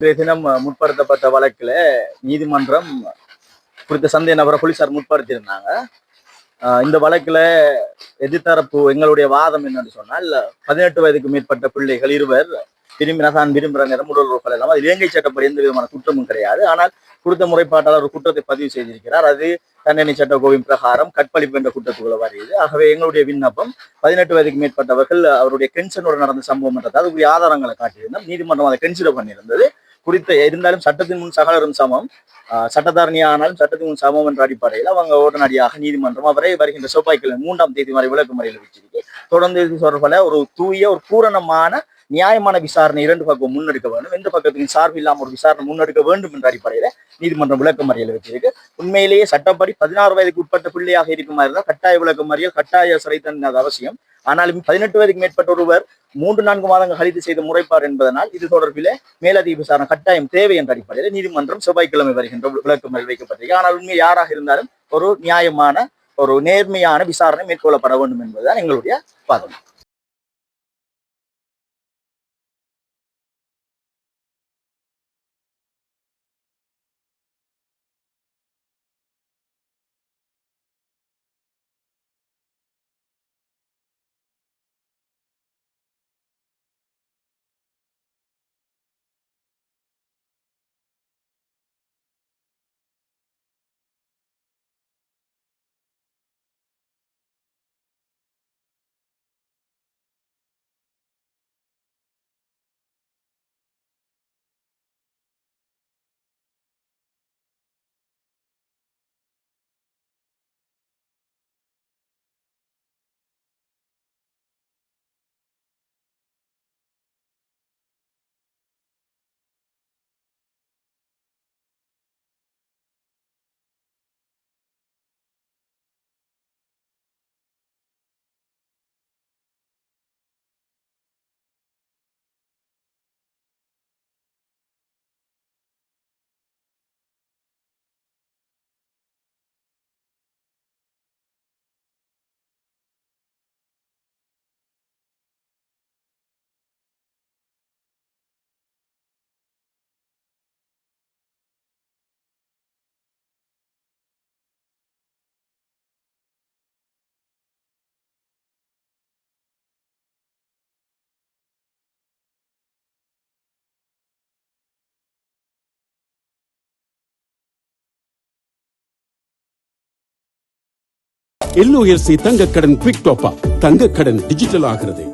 இன்றைய தினம் முற்படுத்தப்பட்ட வழக்குல நீதிமன்றம் குறித்த சந்தேக நபரை போலீசார் முற்படுத்தியிருந்தாங்க. ஆஹ் இந்த வழக்கில் எதிர்த்தரப்பு எங்களுடைய வாதம் என்னன்னு சொன்னால் பதினெட்டு வயதுக்கு மேற்பட்ட பிள்ளைகள் இருவர் விரும்பின தான் விரும்புகிற நேரம் உடல் உறுப்பு இல்லாமல் அது இலங்கை சட்டப்படி எந்த விதமான குற்றமும் கிடையாது. ஆனால் குறித்த முறைப்பாட்டாளர் ஒரு குற்றத்தை பதிவு செய்திருக்கிறார். அது தண்டனை சட்ட கோவின் பிரகாரம் கற்பழிப்பு என்ற குற்றத்துக்குள்ள வருகிறது. ஆகவே எங்களுடைய விண்ணப்பம் பதினெட்டு வயதுக்கு மேற்பட்டவர்கள் அவருடைய கென்ஷனோடு நடந்த சம்பவம் என்றது அதுக்குரிய ஆதாரங்களை காட்டியிருந்தோம். நீதிமன்றம் அதை கன்சிடர் பண்ணியிருந்தது. குறித்த இருந்தாலும் சட்டத்தின் முன் சகலரும் சமம். ஆஹ் சட்டத்தாரணி ஆனாலும் சட்டத்தின் முன் சமம் என்ற அடிப்படையில் அவங்க உடனடியாக நீதிமன்றம் அவரை வருகின்ற செவ்வாய்க்கிழமை மூன்றாம் தேதி வரை விளக்கு முறையில் வச்சிருக்கு. தொடர்ந்து இது ஒரு தூய ஒரு பூரணமான நியாயமான விசாரணை இரண்டு பக்கம் முன்னெடுக்க வேண்டும். எந்த பக்கத்தின் சார்பு இல்லாமல் ஒரு விசாரணை முன்னெடுக்க வேண்டும் என்ற அடிப்படையில நீதிமன்றம் விளக்க மறியல் வச்சிருக்கு. உண்மையிலேயே சட்டப்படி பதினாறு வயதுக்கு உட்பட்ட பிள்ளையாக இருக்குமா இருந்தால் கட்டாய விளக்க மறியல் கட்டாய சிறை தண்டனை அது அவசியம். ஆனாலும் பதினெட்டு வயதுக்கு மேற்பட்ட ஒருவர் மூன்று நான்கு மாதங்கள் கழித்து செய்த முறைப்பார் என்பதனால் இது தொடர்பிலே மேலதிக விசாரணை கட்டாயம் தேவை என்ற அடிப்படையில் நீதிமன்றம் செவ்வாய்க்கிழமை வருகின்ற விளக்கம் மறியல் வைக்கப்பட்டிருக்கு. ஆனால் உண்மை யாராக இருந்தாலும் ஒரு நியாயமான ஒரு நேர்மையான விசாரணை மேற்கொள்ளப்பட வேண்டும் என்பதுதான் எங்களுடைய வாதம் எல்ஓஎல்சி தங்கக்கடன் குவிக் டாப் அப் தங்கக்கடன் டிஜிட்டல் ஆகிறது